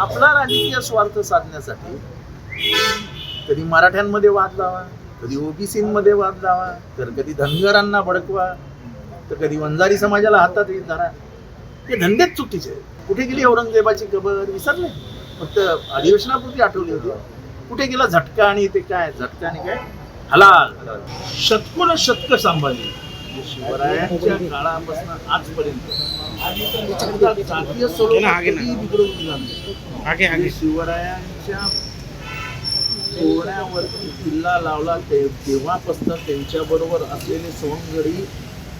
आपला राजकीय स्वार्थ साधण्यासाठी कधी मराठ्यांमध्ये वाद लावा कधी ओबीसीमध्ये वाद लावा तर कधी धनगरांना भडकवा तर कधी वंजारी समाजाला हातात येत धरा. ते धंदेच चुकीचे कुठे गेली औरंगजेबाची कबर? विसरले. फक्त अधिवेशनापुरती आठवली होती. कुठे गेला झटका आणि ते काय? झटका आणि काय? हलाल. शतकोन शतक सांभाळली. शिवरायांच्या काळापासून आजपर्यंत. जातीय स्वरूप शिवरायांच्या किल्ला लावला ते तेव्हापासून त्यांच्या बरोबर असलेले सोनगडी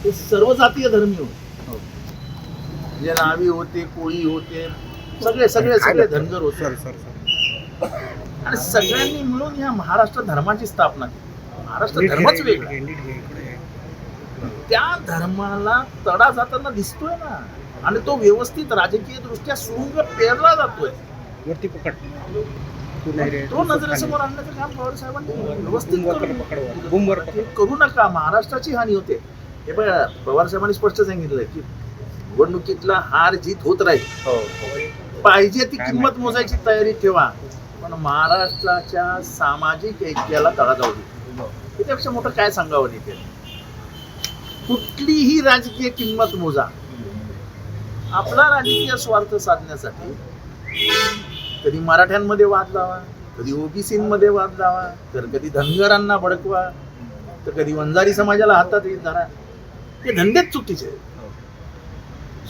हे सर्व जातीय धर्मी होते. म्हणजे नावी होते कोळी होते सगळे सगळे सगळे धनगर होते. आणि सगळ्यांनी मिळून या महाराष्ट्र धर्माची स्थापना केली. महाराष्ट्र धर्मच वेगळा. त्या धर्माला तडा जाताना दिसतोय ना. आणि तो व्यवस्थित राजकीय दृष्ट्या सुरुंग पेरला जातोय. वरती पकड. तू नजरेसमोर आणण्याचं काम पवार साहेबांनी व्यवस्थित हे करू नका महाराष्ट्राची हानी होते. हे बघा पवार साहेबांनी स्पष्ट सांगितलंय की निवडणुकीतला हार जीत होत राहील. पाहिजे ती किंमत? मोजायची तयारी ठेवा. पण महाराष्ट्राच्या सामाजिक ऐक्याला तळा जाऊ दे. त्याच्यापेक्षा मोठं काय सांगावं नाही कुठलीही राजकीय किंमत मोजा. आपला राजकीय स्वार्थ साधण्यासाठी कधी मराठ्यांमध्ये वाद लावा कधी ओबीसीमध्ये वाद लावा तर कधी धनगरांना भडकवा तर कधी वंजारी समाजाला हातात येत धरा. ते धंदेच चुकीचे आहेत.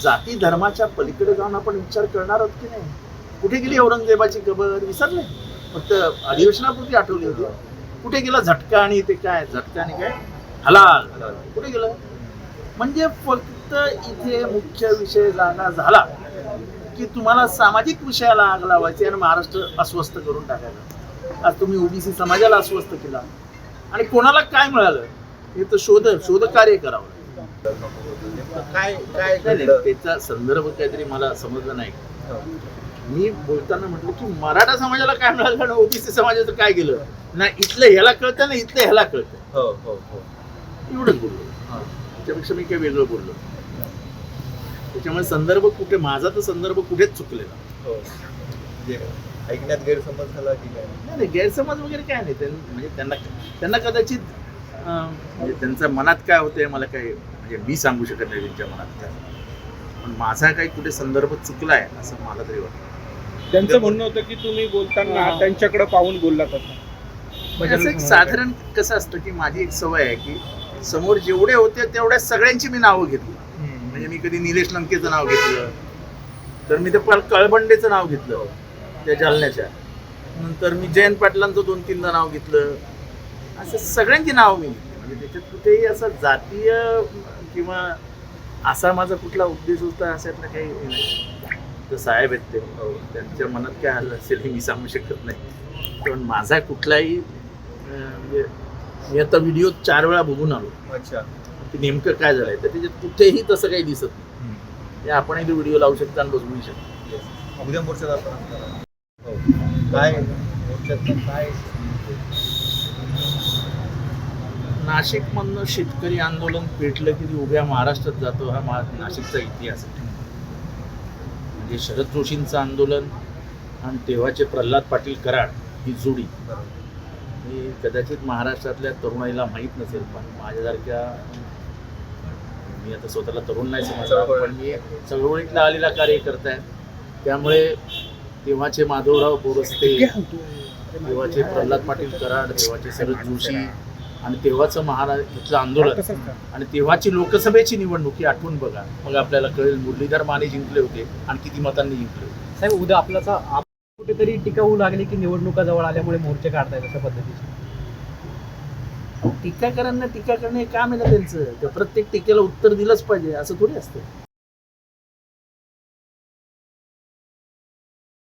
जाती धर्माच्या पलीकडे जाऊन आपण विचार करणार आहोत की नाही? कुठे गेली औरंगजेबाची कबर? विसरले. फक्त अधिवेशनापुरती आठवली होती. कुठे गेला झटका आणि ते काय? झटका आणि काय? हलाल. कुठे गेलं? म्हणजे फक्त इथे मुख्य विषय जागा झाला की तुम्हाला सामाजिक विषयाला आग लावायची आणि महाराष्ट्र अस्वस्थ करून टाकायचं. आज तुम्ही ओबीसी समाजाला अस्वस्थ केला. आणि कोणाला काय मिळालं? हे तर शोध शोध कार्य करावं. काय काय त्याचा संदर्भ काहीतरी मला समजलं नाही. मी बोलताना म्हटलं की मराठा समाजाला काय मिळालं आणि ओबीसी समाजाचं काय गेलं? ना इथलं ह्याला कळतं ना इथलं ह्याला कळतं. एवढंच बोललो. त्याच्यापेक्षा मी काही वेगळं बोललो त्याच्यामुळे संदर्भ कुठे माझा तर संदर्भ कुठेच चुकलेला ऐकण्यात गैरसमज झाला की काय? नाही नाही गैरसमज वगैरे काय नाही. म्हणजे त्यांना त्यांना कदाचित म्हणजे त्यांच्या मनात काय होतंय मला काही म्हणजे मी सांगू शकत नाही त्यांच्या मनात काय. पण माझा काही कुठे संदर्भ चुकलाय असं मला तरी वाटतं. त्यांचं म्हणणं होतं की तुम्ही बोलताना हा. त्यांच्याकडे पाहून बोललात आता. म्हणजे असं एक साधारण कसं असतं की माझी एक सवय आहे की समोर जेवढे होते तेवढ्या सगळ्यांची मी नावं घेतली. म्हणजे मी कधी निलेश लंकेचं नाव घेतलं. तर मी ते कळबंडेचं नाव घेतलं. त्या जालन्याच्या. नंतर मी जयंत पाटलांचं दोन तीनदा नाव घेतलं. असं सगळ्यांची नावं मी घेतली. म्हणजे त्याच्यात कुठेही असं जातीय किंवा असा माझा कुठला उद्देश होता अशातलं काही नाही. तर साहेब आहेत ते. त्यांच्या मनात काय आलं असेल हे मी सांगू शकत नाही. पण माझा कुठलाही म्हणजे मी आता व्हिडिओ चार वेळा बघून आलो. अच्छा. की नेमकं काय झालंय? तर त्याच्यात कुठेही तसं काही दिसत नाही. हे आपण एकदा व्हिडिओ लावू शकता आणि बघू शकता. उद्या मोर्चात आपण. काय? मोर्चात काय? नाशिकमधनं शेतकरी आंदोलन पेटलं की ते उभ्या महाराष्ट्रात जातो हा नाशिकचा इतिहास आहे. म्हणजे शरद जोशींचं आंदोलन आणि तेव्हाचे प्रल्हाद पाटील कराड ही जोडी. ही कदाचित महाराष्ट्रातल्या तरुणाईला माहीत नसेल पण माझ्यासारख्या मी आता स्वतःला तरुण नाही समजला पण मी चळवळीतला आलेला कार्यकर्ता आहे. त्यामुळे तेव्हाचे माधवराव बोरस्ते तेव्हाचे प्रल्हाद पाटील कराड तेव्हाचे शरद जोशी आणि तेव्हाचं महाराज इथलं आंदोलन आणि तेव्हाची लोकसभेची निवडणूक ही आठवून बघा. मग आपल्याला कळेल मुरलीधर माने जिंकले होते आणि किती मतांनी जिंकले होते. साहेब उद्या आपल्याचा आप- कुठेतरी टीका होऊ लागली की निवडणुका जवळ आल्यामुळे मोर्चे काढतायत अशा पद्धतीचे. टीकाकरांना टीका करणे हे काम आहे ना त्यांचं. त्या प्रत्येक टीकेला उत्तर दिलंच पाहिजे असं थोडी असतं.